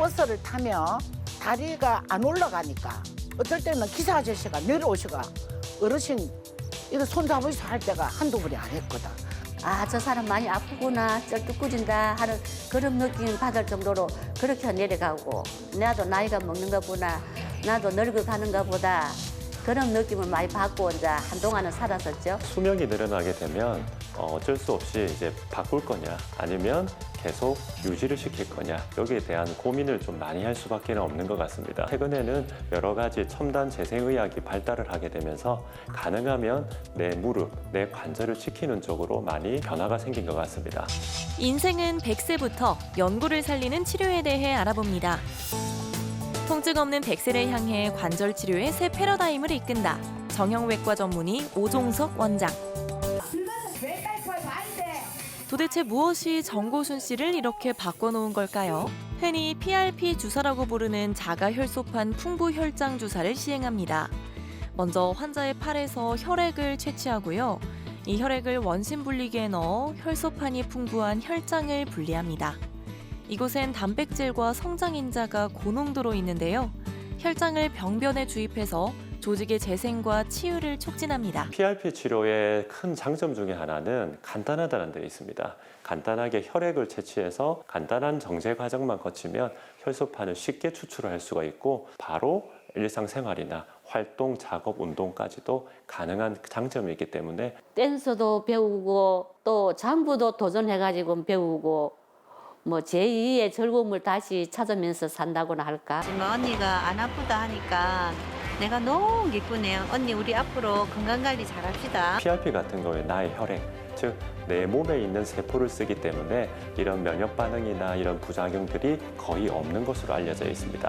버스를 타면 다리가 안 올라가니까 어떨 때는 기사 아저씨가 내려오시가 어르신 이거 손 잡으시고 할 때가 한두 번이 아니었거든. 아, 저 사람 많이 아프구나, 쩔뚝구진다 하는 그런 느낌 받을 정도로 그렇게 내려가고, 나도 나이가 먹는가 보나, 나도 늙어가는가 보다, 그런 느낌을 많이 받고 이제 한동안은 살았었죠. 수명이 늘어나게 되면 어, 어쩔 수 없이 이제 바꿀 거냐 아니면 계속 유지를 시킬 거냐 여기에 대한 고민을 좀 많이 할 수밖에 없는 것 같습니다. 최근에는 여러 가지 첨단 재생의학이 발달을 하게 되면서 가능하면 내 무릎, 내 관절을 지키는 쪽으로 많이 변화가 생긴 것 같습니다. 인생은 100세부터 연구를 살리는 치료에 대해 알아봅니다. 통증 없는 100세를 향해 관절 치료의 새 패러다임을 이끈다. 정형외과 전문의 오종석 원장. 도대체 무엇이 정고순 씨를 이렇게 바꿔놓은 걸까요? 흔히 PRP 주사라고 부르는 자가 혈소판 풍부 혈장 주사를 시행합니다. 먼저 환자의 팔에서 혈액을 채취하고요. 이 혈액을 원심 분리기에 넣어 혈소판이 풍부한 혈장을 분리합니다. 이곳엔 단백질과 성장인자가 고농도로 있는데요. 혈장을 병변에 주입해서 조직의 재생과 치유를 촉진합니다. PRP 치료의 큰 장점 중에 하나는 간단하다는 데 있습니다. 간단하게 혈액을 채취해서 간단한 정제 과정만 거치면 혈소판을 쉽게 추출을 할 수가 있고 바로 일상생활이나 활동, 작업, 운동까지도 가능한 장점이 있기 때문에 댄서도 배우고, 또 장부도 도전해가지고 배우고, 뭐 제2의 즐거움을 다시 찾으면서 산다고나 할까? 지금 언니가 안 아프다 하니까 내가 너무 기쁘네요. 언니 우리 앞으로 건강 관리 잘합시다. PRP 같은 경우에 나의 혈액, 즉 내 몸에 있는 세포를 쓰기 때문에 이런 면역 반응이나 이런 부작용들이 거의 없는 것으로 알려져 있습니다.